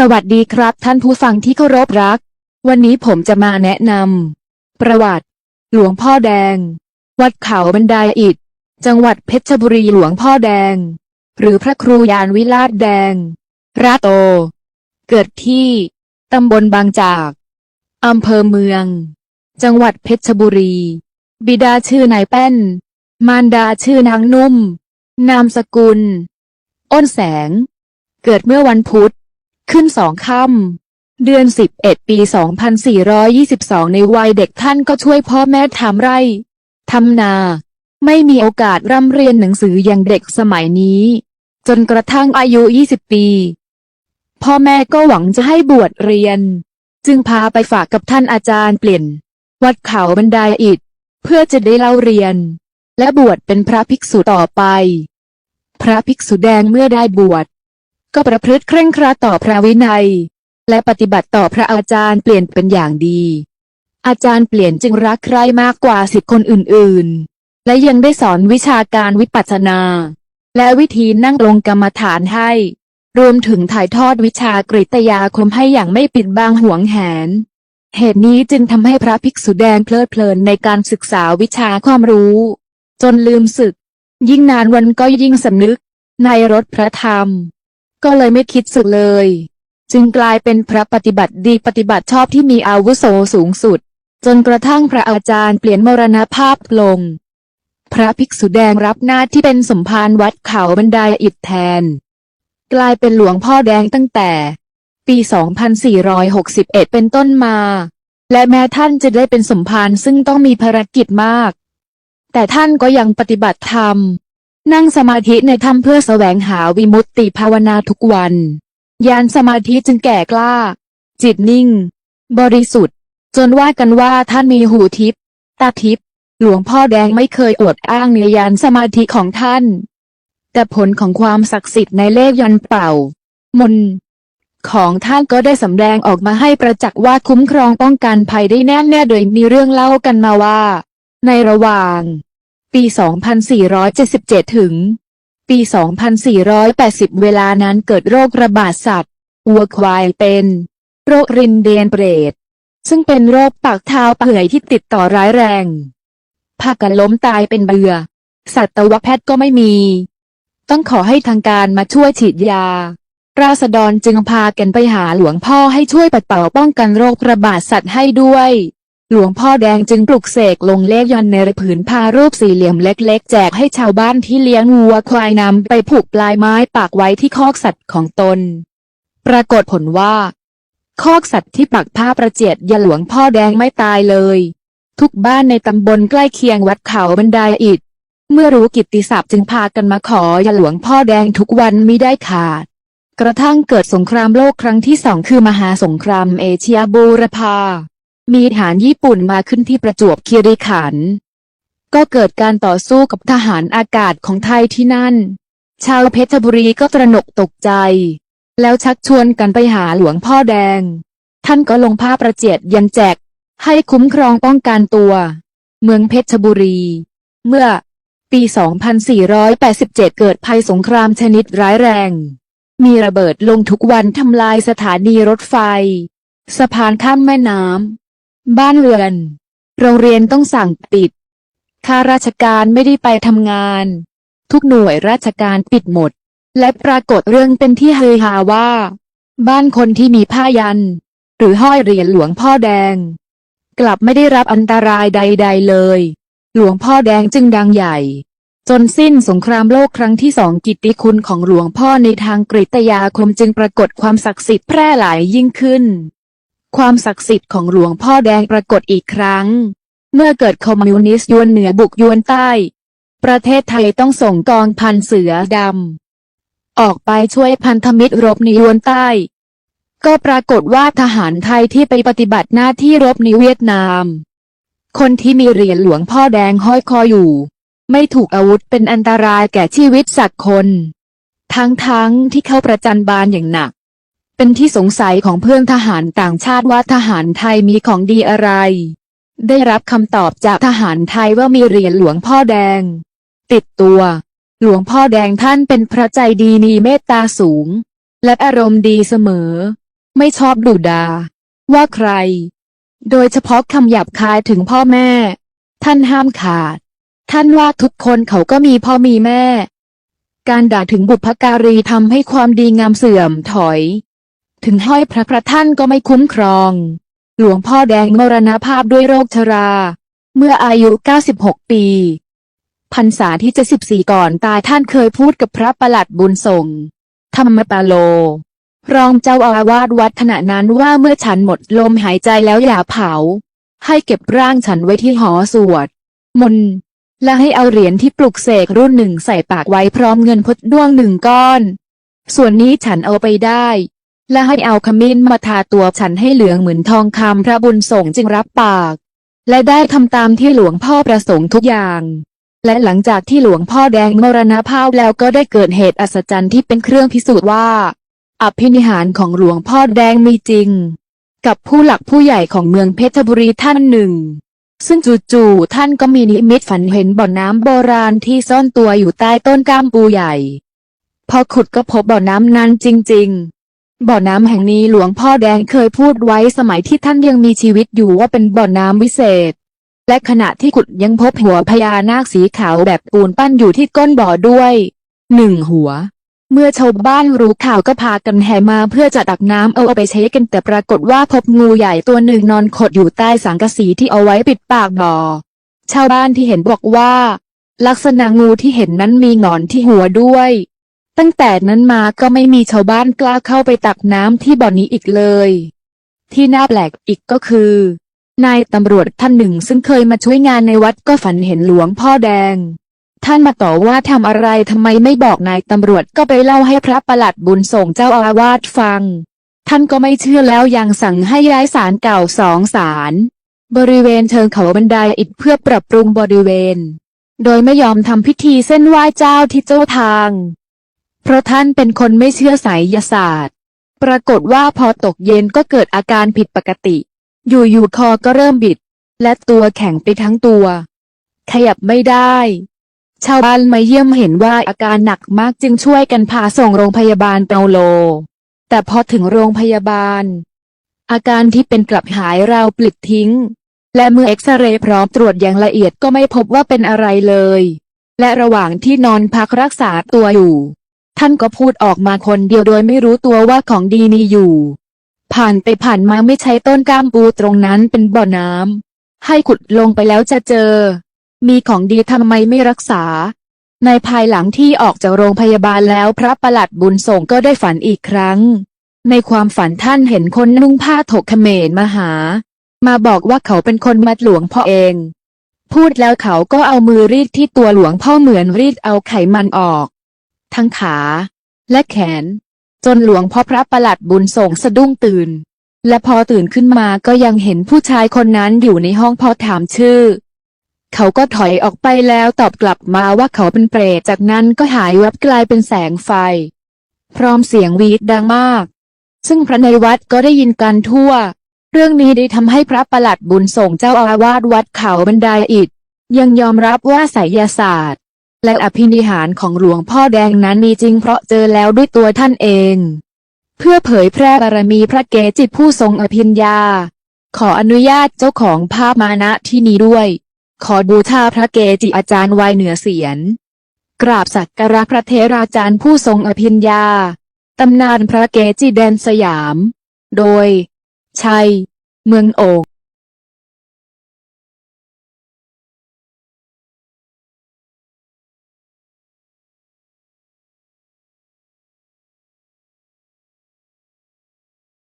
สวัสดีครับท่านผู้ฟังที่เคารพรัก วันนี้ผมจะมาแนะนำประวัติ หลวงพ่อแดง วัดเขาบันไดอิฐจังหวัดเพชรบุรีหลวงพ่อแดง หรือพระครูยานวิลาศแดงราโต เกิดที่ตำบลบางจากอำเภอเมือง จังหวัดเพชรบุรี บิดาชื่อนายแป้น มารดาชื่อนางนุ่ม นามสกุล อ้นแสง เกิดเมื่อวันพุธ ขึ้นสองค่ำเดือน 11 ปี 2422 ในวัยเด็กท่านก็ช่วยพ่อแม่ทำไร่ทำนา ไม่มีโอกาสร่ำเรียนหนังสืออย่างเด็กสมัยนี้ จนกระทั่งอายุ 20 ปี พ่อแม่ก็หวังจะให้บวชเรียน จึงพาไปฝากกับท่านอาจารย์เปลี่ยน วัดเขาบันไดอิฐเพื่อจะได้เล่าเรียน และบวชเป็นพระภิกษุต่อไป พระภิกษุแดงเมื่อได้บวช ก็ประพฤติเคร่งครัดต่อพระวินัย และปฏิบัติต่อพระอาจารย์เปลี่ยนเป็นอย่างดี อาจารย์เปลี่ยนจึงรักใคร่มากกว่าสิทธิคนอื่นๆ และยังได้สอนวิชาการวิปัสสนา และวิธีนั่งลงกรรมฐานให้ รวมถึงถ่ายทอดวิชากริตยาคมให้อย่างไม่ปิดบังห่วงแหน เหตุนี้จึงทำให้พระภิกษุแดงเพลิดเพลินในการศึกษาวิชาความรู้ จนลืมศึก ยิ่งนานวันก็ยิ่งสำนึกในรถพระธรรม ก็เลยไม่คิดสึกเลย จึงกลายเป็นพระปฏิบัติดีปฏิบัติชอบที่มีอาวุโสสูงสุด จนกระทั่งพระอาจารย์เปลี่ยนมรณภาพลง พระภิกษุแดงรับหน้าที่เป็นสมภารวัดเขาบันไดอิฐแทน กลายเป็นหลวงพ่อแดงตั้งแต่ ปี 2461 เป็นต้นมา และแม้ท่านจะได้เป็นสมภารซึ่งต้องมีภารกิจมาก แต่ท่านก็ยังปฏิบัติธรรม นั่งสมาธิในถ้ำเพื่อแสวงหาวิมุตติภาวนาทุกวันยานสมาธิจึงแก่กล้า จิตนิ่ง บริสุทธิ์ จนว่ากันว่าท่านมีหูทิพตาทิพหลวงพ่อแดงไม่เคยอวดอ้างในยานสมาธิของท่าน แต่ผลของความศักดิ์สิทธิ์ในเลขยันเป่า มน ของท่านก็ได้สำแดงออกมาให้ประจักษ์ว่าคุ้มครองป้องกันภัยได้แน่แน่โดยมีเรื่องเล่ากันมาว่า ในระหว่าง ปี 2477 ถึง ปี 2480 เวลานั้นเกิดโรคระบาดสัตว์วัวควายเป็น โรครินเดนเปรต ซึ่งเป็นโรคปากเท้าเปื่อยที่ติดต่อร้ายแรงพากันล้มตายเป็นเบือสัตวแพทย์ก็ไม่มี ต้องขอให้ทางการมาช่วยฉีดยา ราษฎรจึงพากันไปหาหลวงพ่อให้ช่วยปัดเป่าป้องกันโรคระบาดสัตว์ให้ด้วย หลวงพ่อแดงจึงปลุกเสกลงเลขยันในผืนผ้ารูปสี่เหลี่ยมเล็กๆ แจกให้ชาวบ้านที่เลี้ยงวัวควายนำไปผูกปลายไม้ปากไว้ที่คอกสัตว์ของตน ปรากฏผลว่า คอกสัตว์ที่ปักผ้าประเจียดยาหลวงพ่อแดงไม่ตายเลย ทุกบ้านในตำบลใกล้เคียงวัดเขาบันไดอิฐเมื่อรู้กิตติศัพท์จึงพากันมาขอยาหลวงพ่อแดงทุกวันมิได้ขาด กระทั่งเกิดสงครามโลกครั้งที่สองคือมหาสงครามเอเชียบูรพา มีฐานญี่ปุ่นมาขึ้นที่ประจวบคีรีขันธ์ก็เกิดการต่อสู้กับทหารอากาศของไทยที่นั่น ชาวเพชรบุรีก็ตระหนกตกใจ แล้วชักชวนกันไปหาหลวงพ่อแดง ท่านก็ลงผ้าประเจียดยันแจก ให้คุ้มครองป้องกันตัว เมืองเพชรบุรี เมื่อ ปี 2487 เกิดภัยสงครามชนิดร้ายแรง มีระเบิดลงทุกวันทำลายสถานีรถไฟ สะพานข้ามแม่น้ำ บ้านเรือน โรงเรียนต้องสั่งปิด ข้าราชการไม่ได้ไปทำงาน ทุกหน่วยราชการปิดหมด และปรากฏเรื่องเป็นที่เฮฮาว่า บ้านคนที่มีผ้ายัน หรือห้อยเหรียญหลวงพ่อแดง กลับไม่ได้รับอันตรายใด ๆ เลย หลวงพ่อแดงจึงดังใหญ่ จนสิ้นสงครามโลกครั้งที่สองกิตติคุณของหลวงพ่อในทางกริตยาคมจึงปรากฏความศักดิ์สิทธิ์แพร่หลายยิ่งขึ้น ความศักดิ์สิทธิ์ของหลวงพ่อแดงปรากฏอีกครั้ง เมื่อเกิดคอมมิวนิสต์ยวนเหนือบุกยวนใต้ ประเทศไทยต้องส่งกองพันเสือดำออกไปช่วยพันธมิตรรบในยวนใต้ ก็ปรากฏว่าทหารไทยที่ไปปฏิบัติหน้าที่รบในเวียดนาม คนที่มีเหรียญหลวงพ่อแดงห้อยคออยู่ ไม่ถูกอาวุธเป็นอันตรายแก่ชีวิตสัตว์คน ทั้งๆทที่เข้าประจันบานอย่างหนัก เป็นที่สงสัยของเพื่อนทหารต่างชาติว่าทหารไทยมีของดีอะไร ได้รับคำตอบจากทหารไทยว่ามีเหรียญหลวงพ่อแดง ติดตัว หลวงพ่อแดงท่านเป็นพระใจดีมีเมตตาสูง และอารมณ์ดีเสมอ ไม่ชอบดุดา ว่าใคร โดยเฉพาะคำหยาบคายถึงพ่อแม่ ท่านห้ามขาด ท่านว่าทุกคนเขาก็มีพ่อมีแม่ การด่าถึงบุพการีทำให้ความดีงามเสื่อมถอย ถึงห้อยพระพระท่านก็ไม่คุ้มครอง หลวงพ่อแดงมรณภาพด้วยโรคชรา เมื่ออายุ 96 ปีพรรษาที่จะ14ก่อนตายท่านเคยพูดกับพระประหลัดบุญส่ง ธรรมปาโล รองเจ้าอาวาสวัดขณะนั้นว่าเมื่อฉันหมดลมหายใจแล้วอย่าเผา ให้เก็บร่างฉันไว้ที่หอสวด มนต์และให้เอาเหรียญที่ปลุกเสกรุ่นหนึ่งใส่ปากไว้พร้อมเงินพดด้วงหนึ่งก้อน ส่วนนี้ฉันเอาไปได้ และให้เอาขมิ้นมาทาตัวฉันให้เหลืองเหมือนทองคำพระบุญส่งจึงรับปาก และได้ทำตามที่หลวงพ่อประสงค์ทุกอย่าง และหลังจากที่หลวงพ่อแดงมรณภาพแล้วก็ได้เกิดเหตุอัศจรรย์ที่เป็นเครื่องพิสูจน์ว่า อภินิหารของหลวงพ่อแดงมีจริง กับผู้หลักผู้ใหญ่ของเมืองเพชรบุรีท่านหนึ่ง ซึ่งจู่ๆท่านก็มีนิมิตฝันเห็นบ่อน้ำโบราณที่ซ่อนตัวอยู่ใต้ต้นก้ามปูใหญ่ พอขุดก็พบบ่อน้ำนั้นจริง ๆ บ่อน้ำแห่งนี้หลวงพ่อแดงเคยพูดไว้สมัยที่ท่านยังมีชีวิตอยู่ว่าเป็นบ่อน้ำวิเศษ และขณะที่ขุดยังพบหัวพญานาคสีขาวแบบปูนปั้นอยู่ที่ก้นบ่อด้วยหนึ่งหัว เมื่อชาวบ้านรู้ข่าวก็พากันแห่มาเพื่อจะตักน้ำเอาไปใช้กันแต่ปรากฏว่าพบงูใหญ่ตัวหนึ่งนอนขดอยู่ใต้สังกะสีที่เอาไว้ปิดปากบ่อ ชาวบ้านที่เห็นบอกว่า ลักษณะงูที่เห็นนั้นมีหงอนที่หัวด้วย ตั้งแต่นั้นมาก็ไม่มีชาวบ้านกล้าเข้าไปตักน้ำที่บ่อนี้อีกเลย ที่น่าแปลกอีกก็คือ นายตำรวจท่านหนึ่งซึ่งเคยมาช่วยงานในวัดก็ฝันเห็นหลวงพ่อแดง ท่านมาต่อว่าทำอะไรทำไมไม่บอกนายตำรวจก็ไปเล่าให้พระประหลัดบุญส่งเจ้าอาวาสฟัง ท่านก็ไม่เชื่อแล้วยังสั่งให้ย้ายศาลเก่าสองศาลบริเวณเชิงเขาบันไดอิฐเพื่อปรับปรุงบริเวณ โดยไม่ยอมทำพิธีเส้นไหว้เจ้าที่เจ้าทาง เพราะท่านเป็นคนไม่เชื่อไสยศาสตร์ ปรากฏว่าพอตกเย็นก็เกิดอาการผิดปกติ อยู่ๆคอก็เริ่มบิด และตัวแข็งไปทั้งตัว ขยับไม่ได้ ชาวบ้านมาเยี่ยมเห็นว่าอาการหนักมากจึงช่วยกันพาส่งโรงพยาบาลเปาโล แต่พอถึงโรงพยาบาล อาการที่เป็นกลับหายราวปลิดทิ้ง และเมื่อเอ็กซเรย์พร้อมตรวจอย่างละเอียดก็ไม่พบว่าเป็นอะไรเลย และระหว่างที่นอนพักรักษาตัวอยู่ ท่านก็พูดออกมาคนเดียวโดยไม่รู้ตัวว่าของดีมีอยู่ ผ่านไปผ่านมาไม่ใช้ต้นก้ามปูตรงนั้นเป็นบ่อน้ำให้ขุดลงไปแล้วจะเจอ มีของดีทำไมไม่รักษา ในภายหลังที่ออกจากโรงพยาบาลแล้วพระประหลัดบุญส่งก็ได้ฝันอีกครั้ง ในความฝันท่านเห็นคนนุ่งผ้าถกเขมรมาหา มาบอกว่าเขาเป็นคนมัดหลวงพ่อเอง พูดแล้วเขาก็เอามือรีดที่ตัวหลวงพ่อเหมือนรีดเอาไขมันออก ทั้งขา และแขน จนหลวงพ่อพระประหลัดบุญส่งสะดุ้งตื่น และพอตื่นขึ้นมาก็ยังเห็นผู้ชายคนนั้นอยู่ในห้องพอถามชื่อ เขาก็ถอยออกไปแล้วตอบกลับมาว่าเขาเป็นเปรตจากนั้นก็หายวับกลายเป็นแสงไฟ พร้อมเสียงวีดดังมาก ซึ่งพระในวัดก็ได้ยินกันทั่ว เรื่องนี้ได้ทำให้พระประหลัดบุญส่งเจ้าอาวาสวัดเขาบันไดอิฐยังยอมรับว่าไสยศาสตร์ และอภินิหารของหลวงพ่อแดงนั้นมีจริงเพราะเจอแล้วด้วยตัวท่านเอง เพื่อเผยแพร่บารมีพระเกจิผู้ทรงอภิญญา ขออนุญาตเจ้าของภาพมาณที่นี้ด้วย ขอบูชาพระเกจิอาจารย์ไว้เหนือเสียน กราบสักการะพระเทราจารย์ผู้ทรงอภิญญา ตำนานพระเกจิแดนสยาม โดย ชัย เมืองโอก